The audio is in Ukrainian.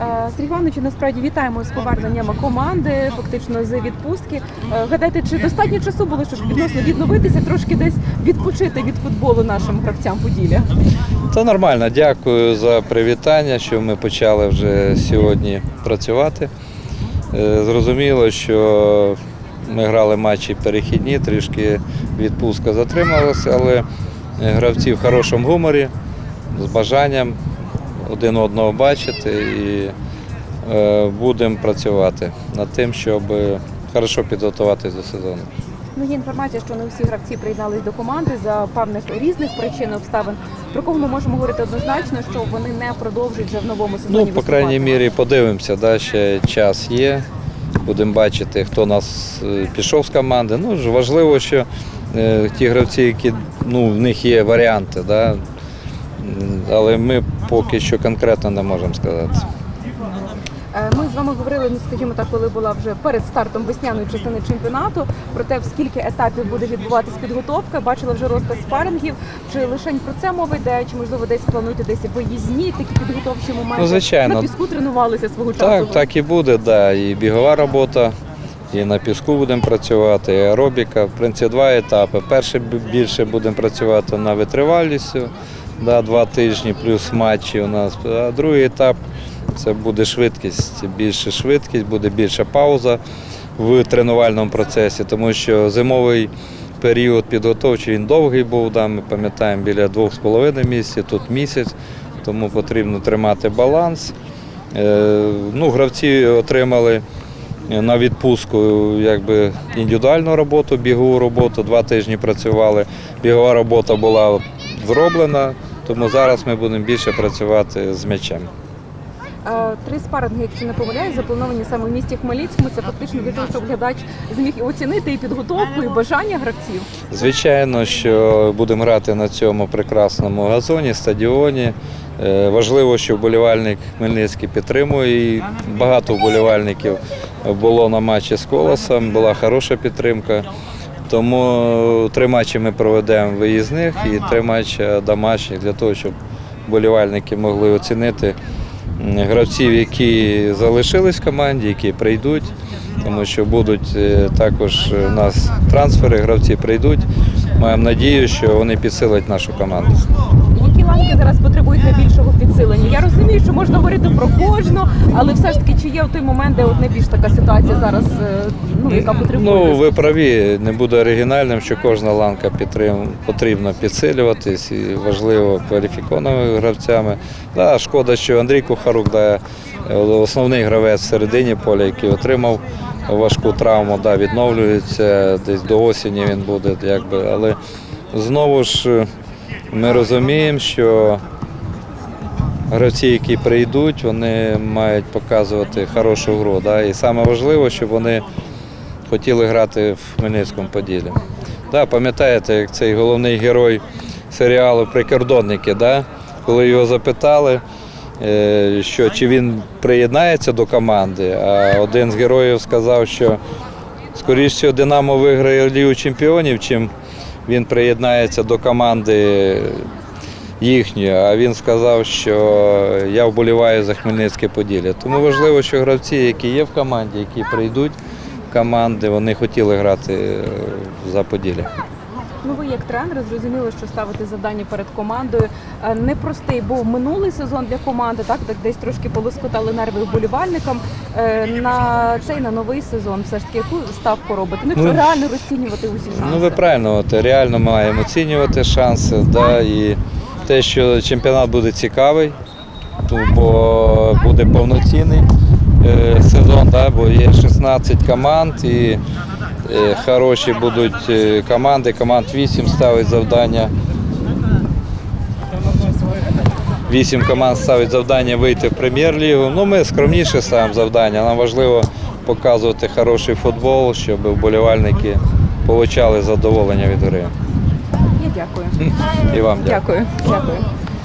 Е, Сергій Іванович, насправді вітаємо з поверненням команди, фактично з відпустки. Е, Гадайте, чи достатньо часу було, щоб відносно відновитися, трошки десь відпочити від футболу нашим гравцям Поділля? Та нормально, дякую за привітання, що ми почали вже сьогодні працювати. Е, Зрозуміло, що ми грали матчі перехідні, трішки відпустка затрималася, але гравці в хорошому гуморі, з бажанням один одного бачити і е, будемо працювати над тим, щоб хорошо підготуватися до сезону. Ну, є інформація, що не всі гравці приєднались до команди за певних різних причин обставин. Про кого ми можемо говорити однозначно, що вони не продовжують вже в новому сезоні. Ну, по крайній мірі, подивимося, да, ще час є. Будемо бачити, хто нас е, пішов з команди. Ну, важливо, що е, ті гравці, які ну, в них є варіанти, да, але ми поки що конкретно не можемо сказати. Е, Ми з вами говорили, ну скажімо так, коли була вже перед стартом весняної частини чемпіонату, про те, в скільки етапів буде відбуватись підготовка. Бачила вже розказ спарингів. Чи лишень про це мова йде, чи можливо десь плануєте десь виїзні такі підготовчі моменти? Ну, звичайно. на піску тренувалися свого часу. Так, так і буде, да, і бігова робота, і на піску будемо працювати, і аеробіка. В принципі, два етапи. Перший бі- більше будемо працювати на витривалістю, да, два тижні плюс матчі у нас. А другий етап це буде швидкість, більше швидкість, буде більша пауза в тренувальному процесі, тому що зимовий період підготовчий він довгий був, да, ми пам'ятаємо, біля двох з половиною місяців, тут місяць, тому потрібно тримати баланс. Е, Ну, гравці отримали на відпустку якби, індивідуальну роботу, бігову роботу, два тижні працювали. Бігова робота була зроблена, тому зараз ми будемо більше працювати з м'ячем. Е, Три спаринги, якщо не помиляюсь, заплановані саме в місті Хмельницькому. Це фактично для того, щоб глядач зміг і оцінити і підготовку, і бажання гравців. Звичайно, що будемо грати на цьому прекрасному газоні, стадіоні. Е, Важливо, що вболівальник Хмельницький підтримує. І багато вболівальників було на матчі з колосом, була хороша підтримка. Тому три матчі ми проведемо виїзних і три матчі домашніх для того, щоб вболівальники могли оцінити гравців, які залишились в команді, які прийдуть, тому що будуть е, також у нас трансфери, гравці прийдуть. Маємо надію, що вони підсилять нашу команду. Ланки зараз потребують найбільшого підсилення? Я розумію, що можна говорити про кожну, але все ж таки, чи є в той момент, де от найбільш така ситуація зараз, е, ну яка потребує? Ну, ви праві, не буде оригінальним, що кожна ланка підтрим... потрібно підсилюватись і важливо кваліфікованими гравцями. Да, шкода, що Андрій Кухарук, да, основний гравець в середині поля, який отримав важку травму, да, відновлюється, десь до осені він буде, якби, але знову ж ми розуміємо, що гравці, які прийдуть, вони мають показувати хорошу гру. Да? І саме важливо, щоб вони хотіли грати в Хмельницькому Поділі. Да, пам'ятаєте, як цей головний герой серіалу Прикордонники, да? коли його запитали, е, що чи він приєднається до команди, а один з героїв сказав, що скоріш всього Динамо виграє Лігу чемпіонів, чим він приєднається до команди їхньої. А він сказав, що я вболіваю за Хмельницьке Поділля. Тому важливо, що гравці, які є в команді, які прийдуть в команди, вони хотіли грати за Поділля. Ну ви як тренер зрозуміли, що ставити завдання перед командою Е, непростий був минулий сезон для команди, так так десь трошки полоскотали нерви вболівальникам. Е, На цей на новий сезон все ж таки яку ставку робити? Ну, Ну, реально розцінювати усі шанси. Ну ви правильно, от, реально маємо оцінювати шанси. Да, і те, що чемпіонат буде цікавий, бо буде повноцінний е, сезон, да, бо є 16 команд і хороші будуть е, команди. Команд 8 ставить завдання. 8 команд ставить завдання вийти в прем'єр-лігу. Ну, ми скромніше ставимо завдання. Нам важливо показувати хороший футбол, щоб вболівальники отримали задоволення від гри. Я дякую. І вам дякую. Дякую. Дякую.